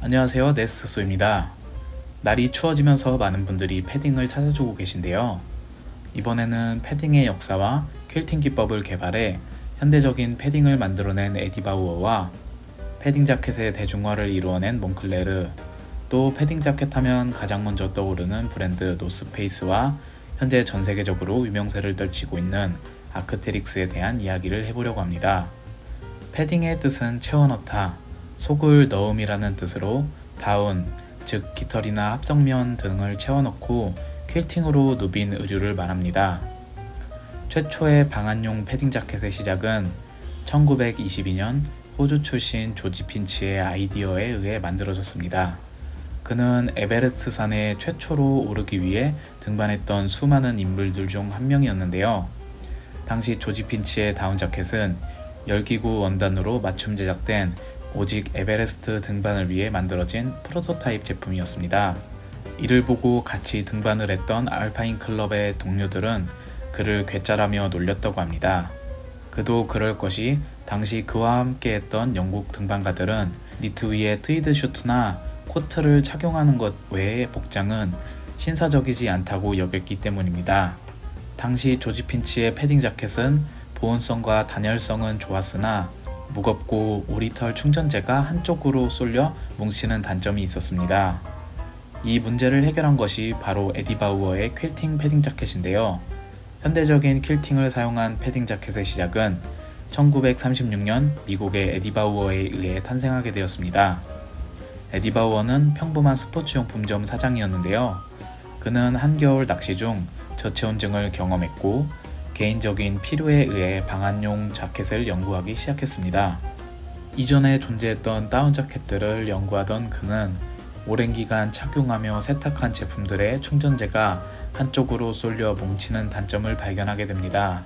안녕하세요. 네스소입니다. 날이 추워지면서 많은 분들이 패딩을 찾아주고 계신데요. 이번에는 패딩의 역사와 퀼팅 기법을 개발해 현대적인 패딩을 만들어낸 에디바우어와 패딩 자켓의 대중화를 이루어낸 몽클레르, 또 패딩 자켓 하면 가장 먼저 떠오르는 브랜드 노스페이스와 현재 전 세계적으로 유명세를 떨치고 있는 아크테릭스에 대한 이야기를 해보려고 합니다. 패딩의 뜻은 채워넣다, 속을 넣음이라는 뜻으로 다운, 즉 깃털이나 합성면 등을 채워넣고 퀼팅으로 누빈 의류를 말합니다. 최초의 방한용 패딩 자켓의 시작은 1922년 호주 출신 조지 핀치의 아이디어에 의해 만들어졌습니다. 그는 에베레스트 산에 최초로 오르기 위해 등반했던 수많은 인물들 중 한 명이었는데요. 당시 조지 핀치의 다운 자켓은 열기구 원단으로 맞춤 제작된 오직 에베레스트 등반을 위해 만들어진 프로토타입 제품이었습니다. 이를 보고 같이 등반을 했던 알파인 클럽의 동료들은 그를 괴짜라며 놀렸다고 합니다. 그도 그럴 것이 당시 그와 함께 했던 영국 등반가들은 니트 위에 트위드 슈트나 코트를 착용하는 것 외의 복장은 신사적이지 않다고 여겼기 때문입니다. 당시 조지 핀치의 패딩 자켓은 보온성과 단열성은 좋았으나 무겁고 오리털 충전재가 한쪽으로 쏠려 뭉치는 단점이 있었습니다. 이 문제를 해결한 것이 바로 에디바우어의 퀼팅 패딩 자켓인데요. 현대적인 퀼팅을 사용한 패딩 자켓의 시작은 1936년 미국의 에디바우어에 의해 탄생하게 되었습니다. 에디바우어는 평범한 스포츠용품점 사장이었는데요. 그는 한겨울 낚시 중 저체온증을 경험했고 개인적인 필요에 의해 방한용 자켓을 연구하기 시작했습니다. 이전에 존재했던 다운 자켓들을 연구하던 그는 오랜 기간 착용하며 세탁한 제품들의 충전재가 한쪽으로 쏠려 뭉치는 단점을 발견하게 됩니다.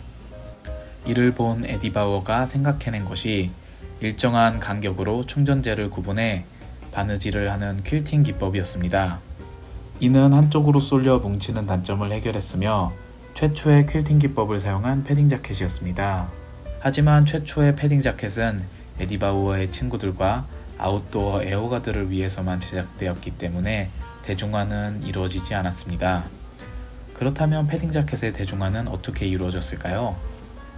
이를 본 에디바우어가 생각해낸 것이 일정한 간격으로 충전재를 구분해 바느질을 하는 퀼팅 기법이었습니다. 이는 한쪽으로 쏠려 뭉치는 단점을 해결했으며 최초의 퀼팅 기법을 사용한 패딩 자켓이었습니다. 하지만 최초의 패딩 자켓은 에디바우어의 친구들과 아웃도어 애호가들을 위해서만 제작되었기 때문에 대중화는 이루어지지 않았습니다. 그렇다면 패딩 자켓의 대중화는 어떻게 이루어졌을까요?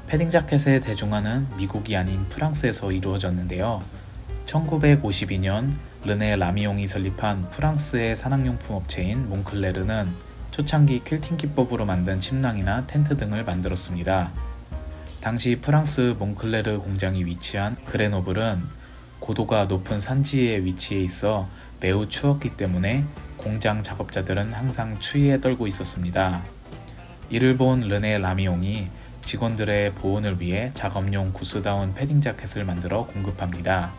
패딩 자켓의 대중화는 미국이 아닌 프랑스에서 이루어졌는데요. 1952년 르네 라미옹이 설립한 프랑스의 산악용품 업체인 몽클레르는 초창기 퀼팅 기법으로 만든 침낭이나 텐트 등을 만들었습니다. 당시 프랑스 몽클레르 공장이 위치한 그레노블은 고도가 높은 산지에 위치해 있어 매우 추웠기 때문에 공장 작업자들은 항상 추위에 떨고 있었습니다. 이를 본 르네 라미옹이 직원들의 보온을 위해 작업용 구스다운 패딩 자켓을 만들어 공급합니다.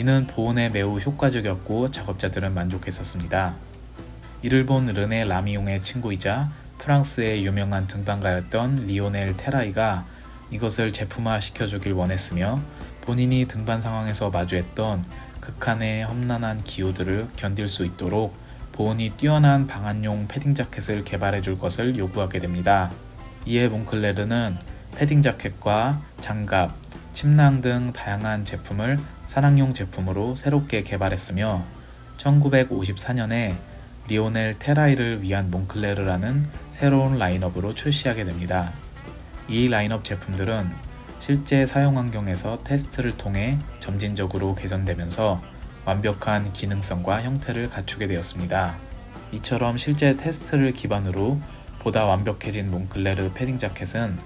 이는 보온에 매우 효과적이었고 작업자들은 만족했었습니다. 이를 본 르네 라미옹의 친구이자 프랑스의 유명한 등반가였던 리오넬 테라이가 이것을 제품화 시켜주길 원했으며 본인이 등반 상황에서 마주했던 극한의 험난한 기후들을 견딜 수 있도록 보온이 뛰어난 방한용 패딩 자켓을 개발해 줄 것을 요구하게 됩니다. 이에 몽클레르는 패딩 자켓과 장갑, 침낭 등 다양한 제품을 산악용 제품으로 새롭게 개발했으며 1954년에 리오넬 테라이를 위한 몽클레르라는 새로운 라인업으로 출시하게 됩니다. 이 라인업 제품들은 실제 사용 환경에서 테스트를 통해 점진적으로 개선되면서 완벽한 기능성과 형태를 갖추게 되었습니다. 이처럼 실제 테스트를 기반으로 보다 완벽해진 몽클레르 패딩 자켓은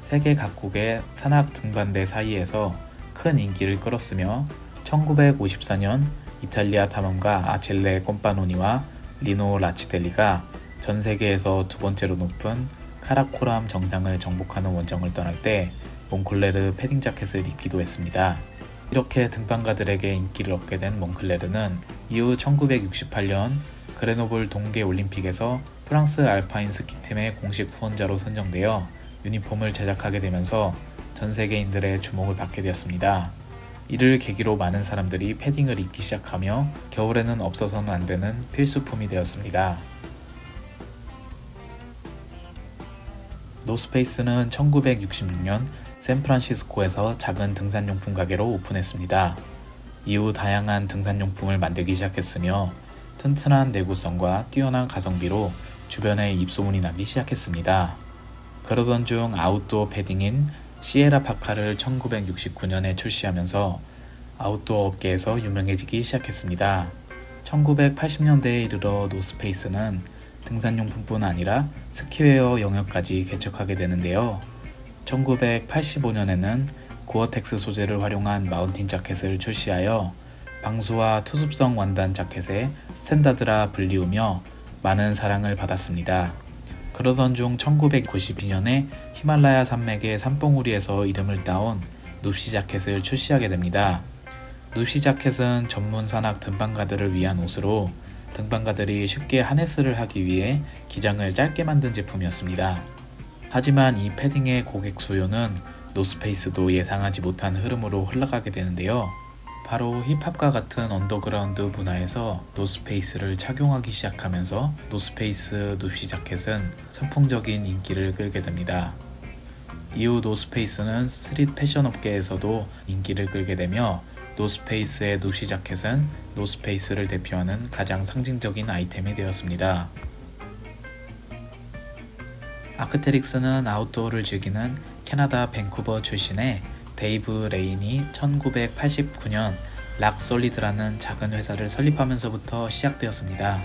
세계 각국의 산악 등반대 사이에서 큰 인기를 끌었으며 1954년 이탈리아 탐험가 아첼레 꼼파노니와 리노 라치델리가 전 세계에서 두 번째로 높은 카라코람 정상을 정복하는 원정을 떠날 때 몽클레르 패딩 자켓을 입기도 했습니다. 이렇게 등반가들에게 인기를 얻게 된 몽클레르는 이후 1968년 그레노블 동계 올림픽에서 프랑스 알파인 스키팀의 공식 후원자로 선정되어 유니폼을 제작하게 되면서 전 세계인들의 주목을 받게 되었습니다. 이를 계기로 많은 사람들이 패딩을 입기 시작하며 겨울에는 없어서는 안 되는 필수품이 되었습니다. 노스페이스는 1966년 샌프란시스코에서 작은 등산용품 가게로 오픈했습니다. 이후 다양한 등산용품을 만들기 시작했으며 튼튼한 내구성과 뛰어난 가성비로 주변에 입소문이 나기 시작했습니다. 그러던 중 아웃도어 패딩인 시에라 파카를 1969년에 출시하면서 아웃도어 업계에서 유명해지기 시작했습니다. 1980년대에 이르러 노스페이스는 등산용품뿐 아니라 스키웨어 영역까지 개척하게 되는데요. 1985년에는 고어텍스 소재를 활용한 마운틴 자켓을 출시하여 방수와 투습성 완단 자켓의 스탠다드라 불리우며 많은 사랑을 받았습니다. 그러던 중 1992년에 히말라야 산맥의 산봉우리에서 이름을 따온 눕시 자켓을 출시하게 됩니다. 눕시 자켓은 전문 산악 등반가들을 위한 옷으로 등반가들이 쉽게 하네스를 하기 위해 기장을 짧게 만든 제품이었습니다. 하지만 이 패딩의 고객 수요는 노스페이스도 예상하지 못한 흐름으로 흘러가게 되는데요. 바로 힙합과 같은 언더그라운드 문화에서 노스페이스를 착용하기 시작하면서 노스페이스 눕시 자켓은 선풍적인 인기를 끌게 됩니다. 이후 노스페이스는 스트릿 패션 업계에서도 인기를 끌게 되며 노스페이스의 눕시 자켓은 노스페이스를 대표하는 가장 상징적인 아이템이 되었습니다. 아크테릭스는 아웃도어를 즐기는 캐나다 밴쿠버 출신의 데이브 레인이 1989년 락솔리드라는 작은 회사를 설립하면서부터 시작되었습니다.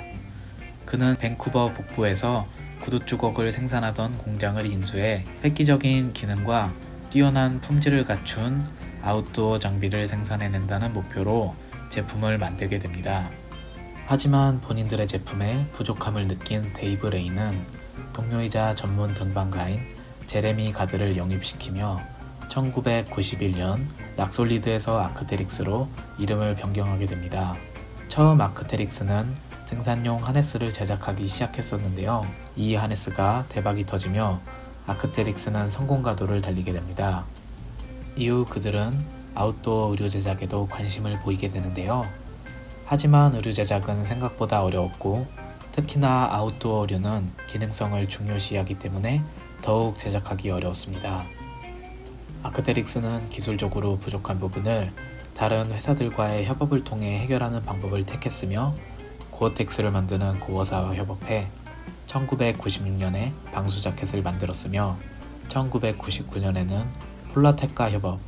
그는 밴쿠버 북부에서 구두 주걱을 생산하던 공장을 인수해 획기적인 기능과 뛰어난 품질을 갖춘 아웃도어 장비를 생산해낸다는 목표로 제품을 만들게 됩니다. 하지만 본인들의 제품에 부족함을 느낀 데이브 레이는 동료이자 전문 등반가인 제레미 가드를 영입시키며 1991년 락솔리드에서 아크테릭스로 이름을 변경하게 됩니다. 처음 아크테릭스는 등산용 하네스를 제작하기 시작했었는데요. 이 하네스가 대박이 터지며 아크테릭스는 성공 가도를 달리게 됩니다. 이후 그들은 아웃도어 의류 제작에도 관심을 보이게 되는데요. 하지만 의류 제작은 생각보다 어려웠고 특히나 아웃도어 의류는 기능성을 중요시하기 때문에 더욱 제작하기 어려웠습니다. 아크테릭스는 기술적으로 부족한 부분을 다른 회사들과의 협업을 통해 해결하는 방법을 택했으며 고어텍스를 만드는 고어사와 협업해 1996년에 방수 자켓을 만들었으며 1999년에는 폴라텍과 협업,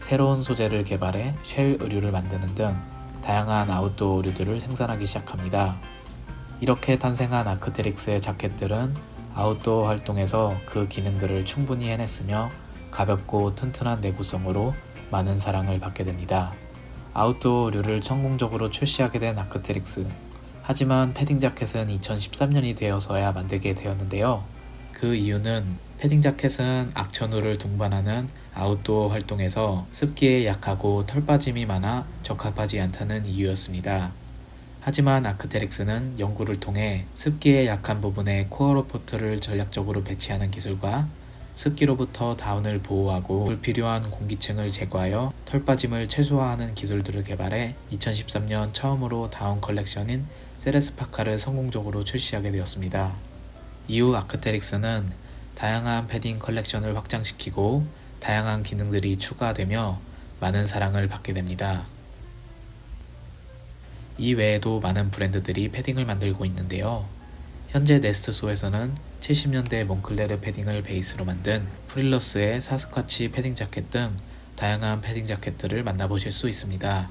새로운 소재를 개발해 쉘 의류를 만드는 등 다양한 아웃도어 의류들을 생산하기 시작합니다. 이렇게 탄생한 아크테릭스의 자켓들은 아웃도어 활동에서 그 기능들을 충분히 해냈으며 가볍고 튼튼한 내구성으로 많은 사랑을 받게 됩니다. 아웃도어류를 성공적으로 출시하게 된 아크테릭스. 하지만 패딩 자켓은 2013년이 되어서야 만들게 되었는데요. 그 이유는 패딩 자켓은 악천후를 동반하는 아웃도어 활동에서 습기에 약하고 털 빠짐이 많아 적합하지 않다는 이유였습니다. 하지만 아크테릭스는 연구를 통해 습기에 약한 부분에 코어 로포트를 전략적으로 배치하는 기술과 습기로부터 다운을 보호하고 불필요한 공기층을 제거하여 털 빠짐을 최소화하는 기술들을 개발해 2013년 처음으로 다운 컬렉션인 세레스파카를 성공적으로 출시하게 되었습니다. 이후 아크테릭스는 다양한 패딩 컬렉션을 확장시키고 다양한 기능들이 추가되며 많은 사랑을 받게 됩니다. 이 외에도 많은 브랜드들이 패딩을 만들고 있는데요. 현재 네스트소에서는 70년대 몽클레르 패딩을 베이스로 만든 프릴러스의 사스쿼치 패딩 자켓 등 다양한 패딩 자켓들을 만나보실 수 있습니다.